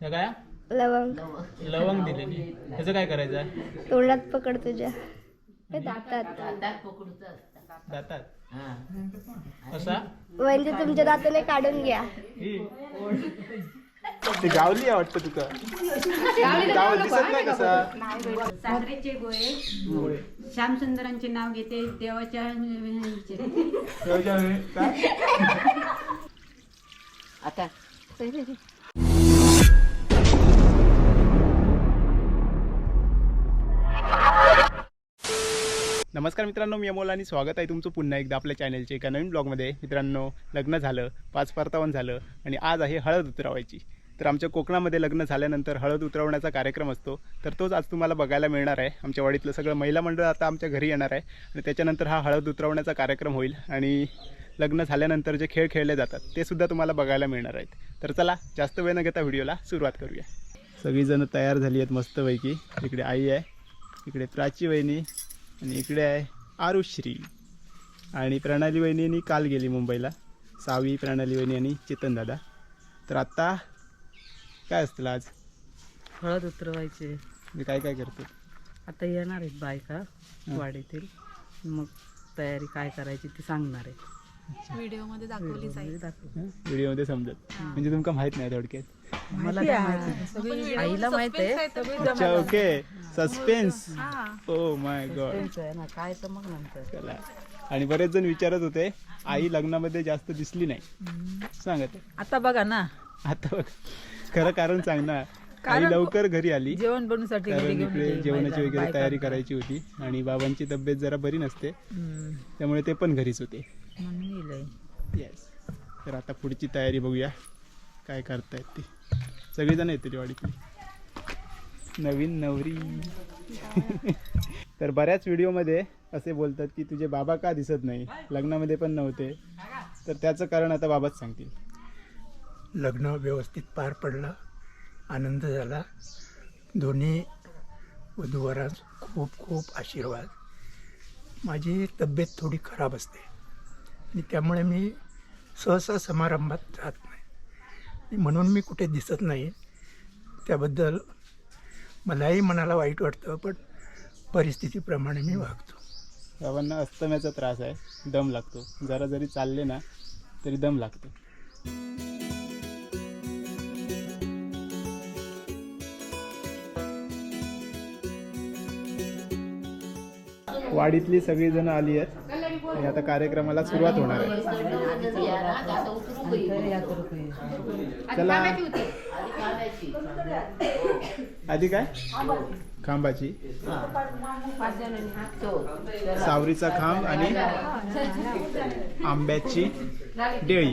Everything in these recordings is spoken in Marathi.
हे काय? लवंग. लवंग दिलेली ह्याचं काय करायचं? आहे तोंडात पकड तुझ्या. हे दातात. दातात असा? म्हणजे तुमच्या दाताने काढून घ्या. ही. ती गावली आहे वाटतं तुका. गाव दिसत नाही कसा? साखरेचे गोळे. श्यामसुंदरांचे नाव घेते देवाच्या काय? आता. नमस्कार मित्रांनो मी अमोल आणि स्वागत आहे तुमचं पुन्हा एकदा आपल्या चॅनलचे एका नवीन ब्लॉगमध्ये मित्रांनो लग्न झालं पाच परतावण झालं आणि आज आहे हळद उतरवायची. तर आमच्या कोकणामध्ये लग्न झाल्यानंतर हळद उतरवण्याचा कार्यक्रम असतो. तर तोच आज तुम्हाला बघायला मिळणार आहे. आमच्या वाडीतलं सगळं महिला मंडळ आता आमच्या घरी येणार आहे आणि त्याच्यानंतर हा हळद उतरवण्याचा कार्यक्रम होईल आणि लग्न झाल्यानंतर जे खेळ खेळले जातात ते सुद्धा तुम्हाला बघायला मिळणार आहेत. तर चला जास्त वेळ न घेता व्हिडिओला सुरुवात करूया. सगळीजणं तयार झाली आहेत मस्तपैकी. इकडे आई आहे इकडे प्राची वहिनी आणि इकडे आहे आरुश्री. आणि प्रणाली वहिनीनी काल गेली मुंबईला. सावी प्रणाली वहिनी आणि चेतन दादा. तर आत्ता काय असतं आज? हळद उतरवायचे. मी काय काय करतो? आता येणार आहेत बायका वाडीतील. मग तयारी काय करायची ती सांगणार आहे. व्हिडिओमध्ये दाखवली जाईल. दाखव. व्हिडिओमध्ये समजत. म्हणजे तुमका माहीत नाही थोडक्यात. मला काय माहिती आईला माहीत आहे. अच्छा okay. Suspense oh my god त्यांचं आहे ना. काय तर मग नंतर. चला. आणि बरेच जण विचारत होते आई लग्नामध्ये जास्त दिसली नाही. सांगत आता बघा ना. आता बघ. खरं कारण सांग ना आई लवकर घरी आली. जेवण बनवण्यासाठी घरी कारण घेऊन इकडे गेली. जेवणाची वगैरे बायका. तयारी करायची होती. आणि बाबांची तब्येत जरा बरी नसते. हम्म. त्यामुळे ते पण घरीच होते. म्हणून. येस तर आता पुढची तयारी बघूया. काय करतायत ते. सगळेजण येते वाडीतली नवीन नवरी. तर बऱ्याच व्हिडिओमध्ये असे बोलतात की तुझे बाबा का दिसत नाही? लग्नामध्ये पण नव्हते. तर त्याचं कारण आता बाबाच सांगतील. लग्न व्यवस्थित पार पडलं. आनंद झाला. दोन्ही वधूवरास खूप खूप आशीर्वाद. माझी तब्येत थोडी खराब असते. आणि त्यामुळे मी सहसा समारंभात जात नाही. म्हणून मी कुठे दिसत नाही. त्याबद्दल मलाही मनाला वाईट वाटतं पण परिस्थितीप्रमाणे मी वागतो. बाबांना अस्तम्याचा त्रास आहे. दम लागतो. जरा जरी चालले ना तरी दम लागतो. वाडीतली सगळी जण आली आहेत. आणि आता कार्यक्रमाला सुरुवात होणार आहे. चला. आधी काय? खांबाची. सावरीचा खांब आणि आंब्याची डेळी.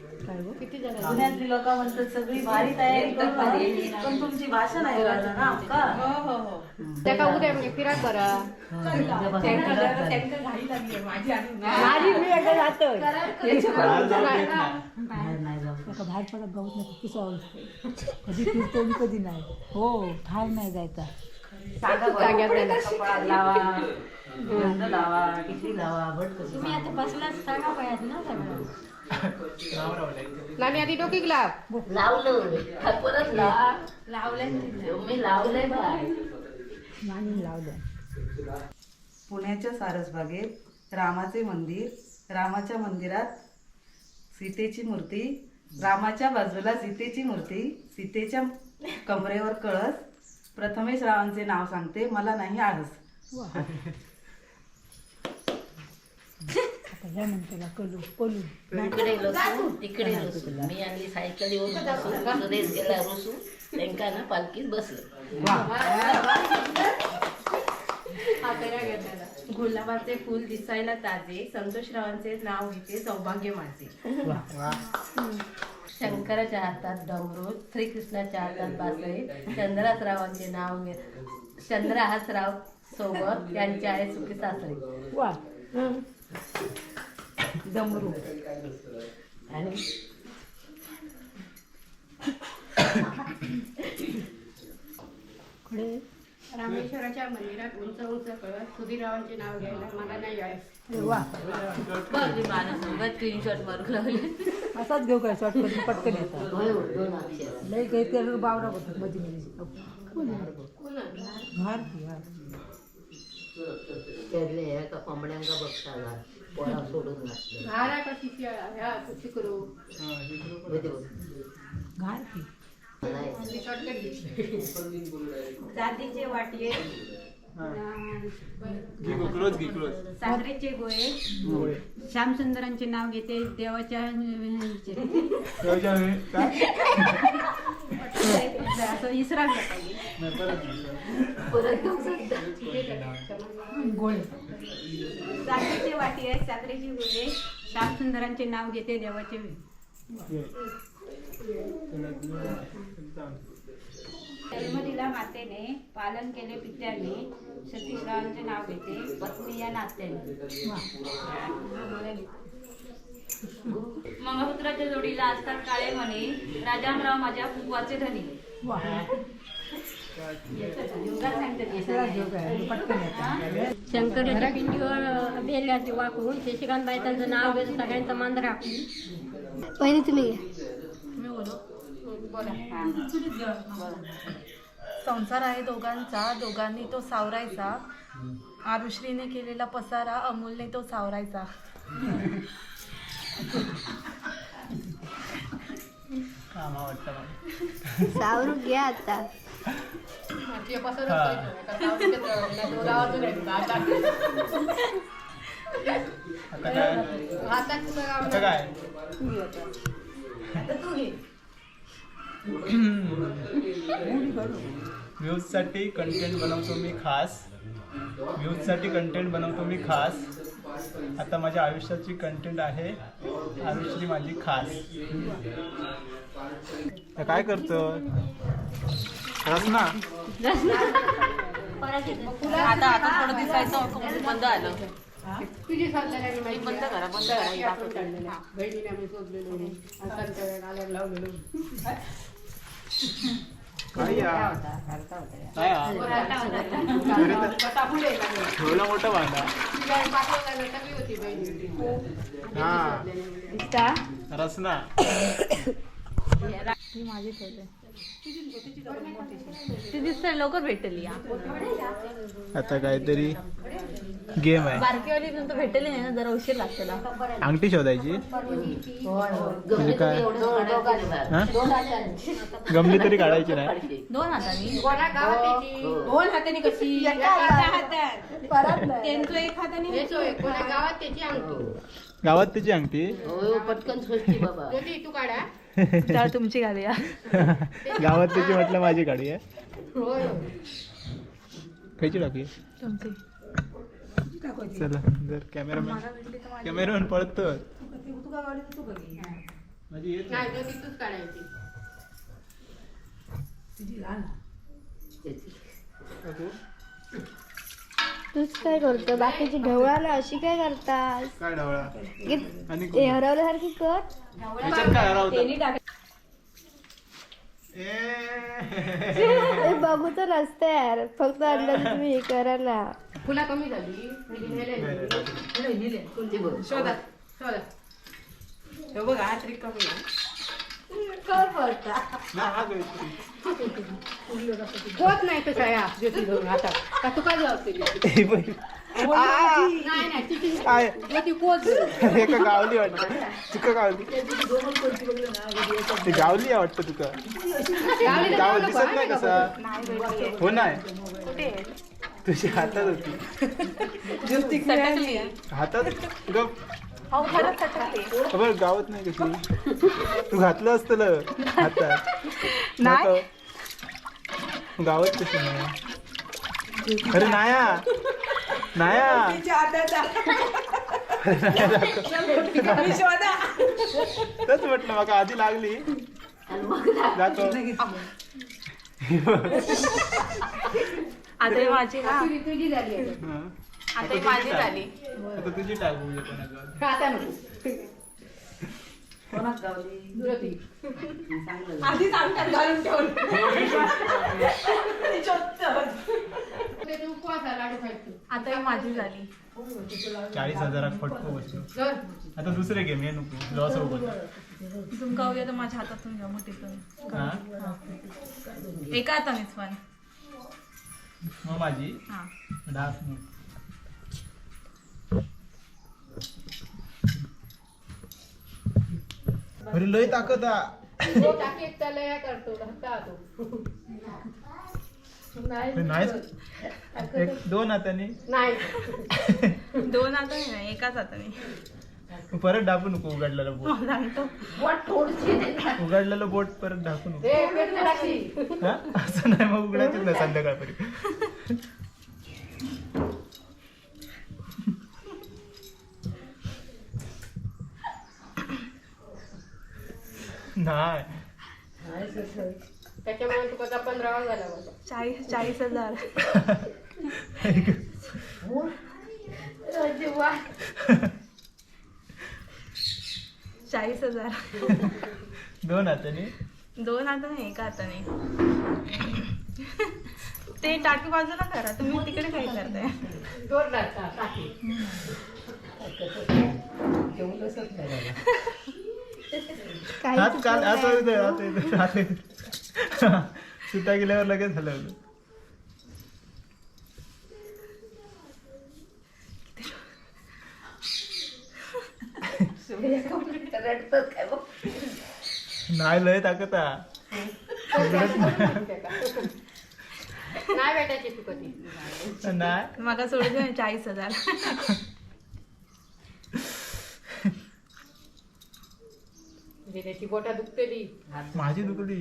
पुण्यातली लोक म्हणतात सगळी भारी तयारी करून आली, पण तुमची भाषा नाही कळलं ना आमका त्याका उद्या म्हणजे फिराक बरा. माझी मी. एकदा जातोय. बाहेर नाही. जाऊ बाहेर पडत गवत नाही कधी फिरतो कधी नाही. हो ठार नाही जायचा. कपाळात लावा. लावा. कशी तुम्ही आता बसलाच सांगा पाहिजे ना सगळं नानी आधी डोकी लाव. लावलं. परत मी लावलंय. बाय नाणी लावलं पुण्याच्या सारसबागेत रामाचे मंदिर रामाच्या मंदिरात सीतेची मूर्ती रामाच्या बाजूला सीतेची मूर्ती सीतेच्या कमरेवर कळस. प्रथमेश रावांचे नाव सांगते मला नाही आळस. आता म्हणतेला कलू कलू इकडे लसू तिकडे. लसू मी आणली सायकल येऊन बसून सुरेश गेला रुसू त्यांका ना पालखीत बसलं. गुलाबाचे फुल दिसायला ताजे संतोषरावांचे नाव घेते सौभाग्य माझे शंकराच्या हातात डमरू श्रीकृष्णाच्या हातात बासळे चंद्रासरावांचे नाव घे चंद्रहासराव सोबत त्यांचे आहे सुखी सासरे. वा. डमरू आणि रामेश्वराच्या मंदिरात उंच उंच कळत सुधीररावांचे नाव घ्यायला मला नाही स्क्रीनशॉट मारून लावले. असाच घेऊ काय शॉर्ट करून पटकन येतात होय हो, दोन अक्षर. लई काही त्याला बावडा बघत मध्ये मध्ये त्यातले ह्या का कोंबड्यांका बघताना. पोळा सोडून घातलं घारा ह्या की. जातीचे साखरेचे गोळे. श्यामसुंदरांचे नाव घेते देवाच्या. असं शकता. गोळे. साखरेचे वाटी आहे. साखरेची गोळे श्यामसुंदरांचे नाव घेते देवाचे जन्म जन्मदिला मातेने पालन केले पित्याने सतीशरावांचे नाव घेते पत्नी या नात्याने. मंगळसूत्राच्या जोडीला असतात काळे म्हणे राजामराव माझ्या कुकवाचे धनी. शंकराच्या पिंडीवर बेल्याचे वाकून शशिकांतबाई त्यांचं नाव घेऊन सगळ्यांचा मान राखून पहिले तुम्ही संसार आहे दोघांचा दोघांनी तो सावरायचा. आरुश्रीने केलेला पसारा अमोलने तो सावरायचा. सावरू घ्या आता. आता काय आता काय व्ह्यूजसाठी कंटेंट बनवतो मी खास. व्ह्यूजसाठी कंटेंट बनवतो मी खास. आता माझ्या आयुष्याची कंटेंट आहे. आयुष्याची माझी खास. काय करतो रस ना आता आता थोडं दिसायचं बंद आलं तुझी साधलेली बंद करा बंद करा बहिणीने आम्ही शोधलेलो आल्याला लावलेलो काय या? काय या? ठेवला मोठा बांधा होती बहिणी हा रसना ती दिसतंय लवकर भेटली. आता काहीतरी गेम आहे. बारकीवाली नंतर भेटली नाही ना जरा उशीर लागते अंगठी शोधायची. म्हणजे काय? हा? गमली तरी काढायची नाही. दोन हातांनी. दोन हाताने कशी? त्यांचं एक हाताने. गावात त्याची अंगठी. गावात त्याची अंगठी. होय हो, पटकन बाबा. ज्योती तू काढा. त्याला तुमची गाडी गावात त्याची म्हटलं माझी गाडी आहे. होय. खायची टाकी? तुमची. चला जर कॅमेरामॅन कॅमेरामॅन पळतो माझी येत नाही. तूच काय करतो? बाकीची ढवळा ना अशी काय करतास? काय ढवळा? आणि हे हरवल्यासारखी कर. ह्याच्यात काय हरवतं? ए. हे बघू तर नसतं यार. फक्त अंदाज तुम्ही हे करा ना. फुला कमी झाली. नेले. शोधा. शोधा. हे बघा हा ट्रिक कमी आहे. ना, हा काहीतरी. होत नाही तो छाया ज्योती धरून आता? का तू काय जबाबदारी हे बघ. नाही नाही तिची काय ती कोच हे का गावली वाटतं. तुका गावली. ते गावली आहे वाटतं तुका. गाव दिसत नाही कसा? हो नाही तुझ्या हातात होती. हातात? गप. अहो खरंच सटकते गावत नाही कशी तू घातलं असतं हातात नाही. गावत कशी नाही? अरे नाया. नाया. तेच म्हटलं मग आधी लागली. दाखव. आता माझी ना. हं. आता ही माझी झाली आता तुझी टाक बघूया कोणाकडं. का आता नको? कोणाच गावली तुला ती. आधीच आमच्यात घालून ठेवून ते तू उपवासा लाडू खायचो. आता ही माझी झाली चाळीस हजारात फटको बसलो. जर. आता दुसरे गेम हे नको. लॉस सोबत तुमका हवी तर माझ्या हातातून घ्या मोठीतून हा? एका हातानेच पण. मग माझी? हा. दहा अरे लय ताकद नाहीच एक दोन हाताने. नाही. दोन हाताने नाही एकाच हाताने. परत ढाकू नको उघडलेलं बोट. सांगतो दे. उघडलेलं बोट परत ढाकू नको. हा? असं नाही मग उघडायचंच नाही संध्याकाळपर्यंत. नाही. त्याच्यामुळे तुका आता पंधरावा झाला माझा चाळीस चाळीस हजार चाळीस हजार दोन हाताने? दोन हाताने एका हाताने. ते टाकी बाजूला करा तुम्ही तिकडे काय करताय? दोन टाका. टाकी हात काल हात येतोय, हात. सुट्टा गेल्यावर लगेच झालं नाही लय ताकद आ. नाही. भेटायची तू कधी. नाही. मग सोडून द्या चाळीस हजार. म्हणजे त्याची बोटा दुखतेली. माझी दुखली.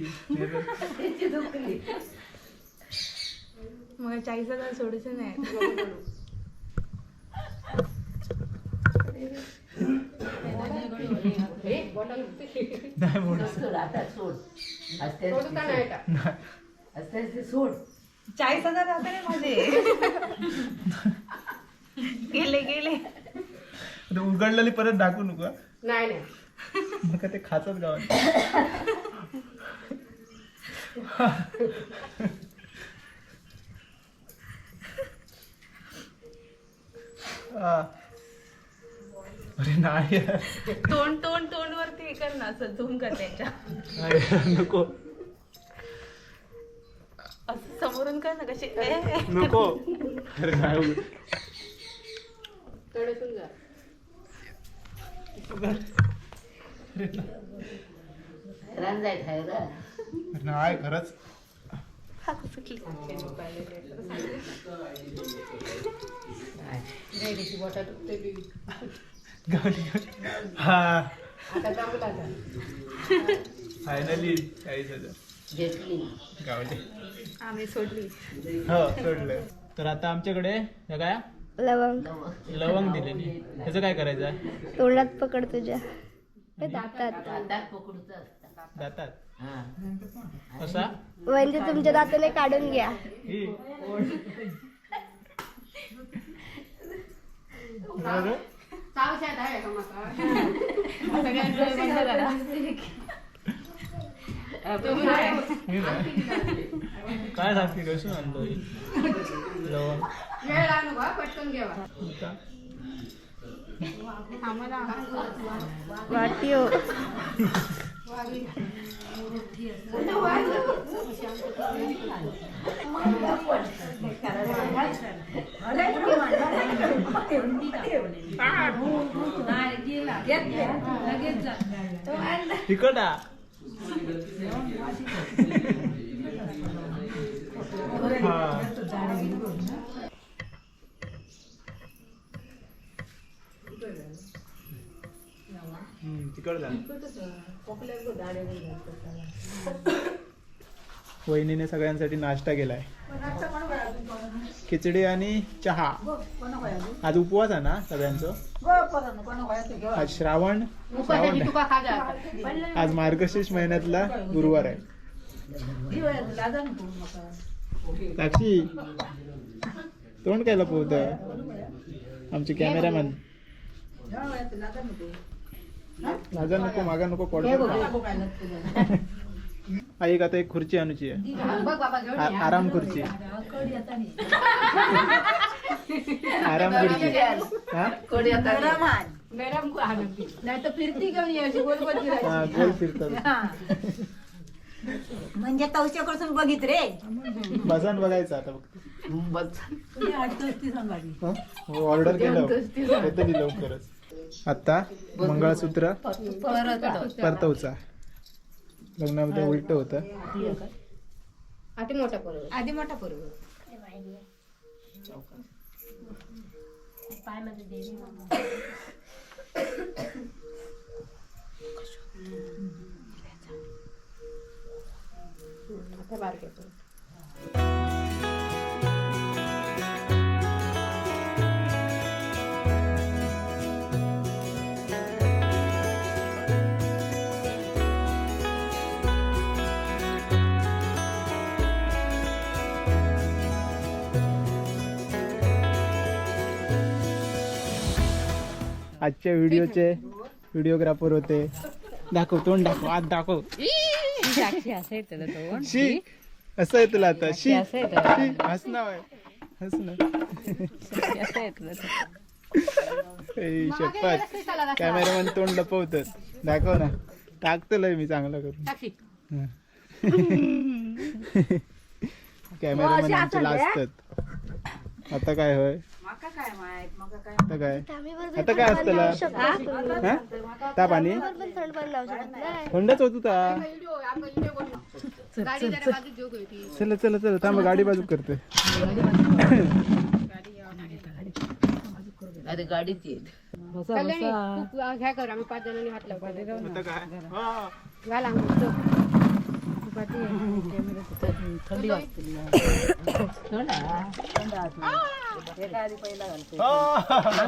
मग चाळीस हजार सोडूचे नाही. बोटा दुखते. नाही बोल सोडू का नाही का चाळीस हजार राहते रे माझे. गेले गेले. उघडलेली परत दाखवू नको. नाही नाही. मग ते खाचच गावात आ. अरे नाही यार. तोंड तोंड तोंड वरती हे कर ना असं झूम कर त्याच्या नाही, नको असं समोरून कर ना कशी ए, ए. नको अरे नाही उघड. तडसून जा नाही खरंच. बोटा गावली गावली. हा आता फायनली चाळीस हजार गावले. आम्ही सोडली. हो सोडलं. तर आता आमच्याकडे हे काय? लवंग. लवंग दिलेली. त्याचं काय करायचं? आहे तोंडात पकड तुझ्या. हे दातात. दातात. कसा? म्हणजे तुमच्या दाताने काढून घ्या. ही. मी नाही. काय सांगते? कसं ही? लवंग बा पटकन घ्यावा का? वाटिओ तिकडा. हा. तिकटा तिकड वहिनीने सगळ्यांसाठी नाश्ता केलाय. खिचडी आणि चहा. आज उपवास आहे ना सगळ्यांचं? आज श्रावण. श्रावण. आज मार्गशीर्ष महिन्यातला गुरुवार आहे. साक्षी तोंड काय लपवत आमचे कॅमेरामॅन लाजा नको मागा नको पडतो ऐक आता एक खुर्ची आणूची आहे. बघ आराम खुर्ची. आराम खुर्ची. हा? गोल हा, फिरतात. म्हणजे तवशेकडून बघित रे. बसन बघायचं आता फक्त. ऑर्डर केलं. येतं लवकरच. आता मंगळसूत्र परतवचा. लग्नामध्ये उलट होतं. आधी मोठा बरोबर आधी मोठा बरोबर आता बारके आजच्या व्हिडिओचे व्हिडिओग्राफर होते. दाखव तोंड दाखव आज दाखव. शी असं आहे तुला आता. शी हसणं ए, शपथ. कॅमेरामॅन तोंड लपवतात दाखव ना. टाकतलंय मी चांगलं करून. कॅमेरामॅन आमचे लाजतात आता काय होय? आता काय? आता काय असतं ला? हा? ताप आणि? थंडच होत होता. चला चला. चला थांब गाडी बाजू करते अरे गाडीची कल्याणी, तू ह्या कर आम्ही पाच जणांनी हात लावतो आता काय? हा. घाल अंघोळ. थंडी वाजते. हा.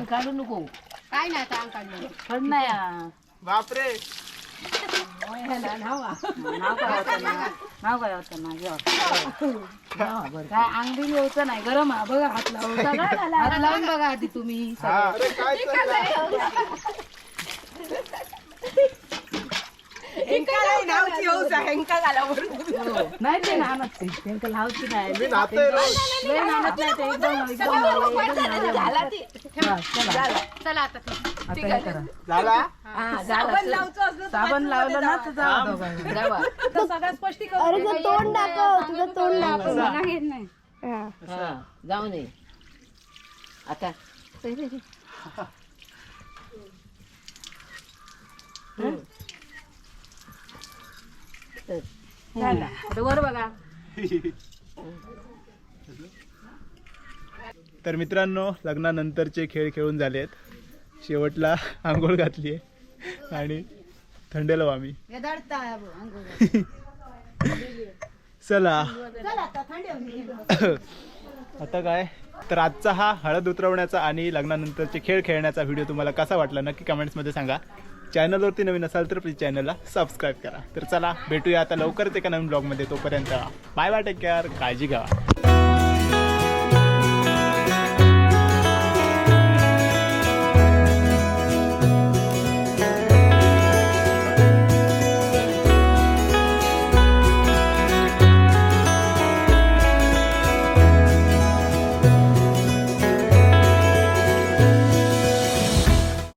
काढू नको. काय नाही आता अंग काढलं. थंड नाही बापरे. नाव काय होतं ना? नाव काय होतं ना? जेव्हा काय अंगडी होतं नाही? गरम आहे. बघा हात लावता हात लावून बघा आधी तुम्ही. हा. काय चाललंय? नाही ते नानत ते त्यांना लावची नाही. मी नाचतोय रोज. लय नानत नाही ते एकदम एकदम एकदम चला. आता. आता हे करा. झाला? साबण लावलं ना तर जावा. दोघांना. अरे तुझं तोंड दाखव तुझं तोंड दाखव. हा. जाऊ नये आता. झाला. आता वर बघा. तर मित्रांनो लग्नानंतरचे खेळ खेळून झालेत. शेवटला आंघोळ घातली आहे आणि थंडेलो आम्ही. चला. आता काय? तर आजचा हा हळद उतरवण्याचा आणि लग्नानंतरचे खेळ खेळण्याचा व्हिडिओ तुम्हाला कसा वाटला? नक्की कमेंट्समध्ये सांगा. चॅनलवरती नवीन असाल तर प्लीज चॅनलला सबस्क्राईब करा. तर चला भेटूया आता लवकरच एका नवीन ब्लॉगमध्ये. तोपर्यंत बाय बाय टेक केअर काळजी घ्या.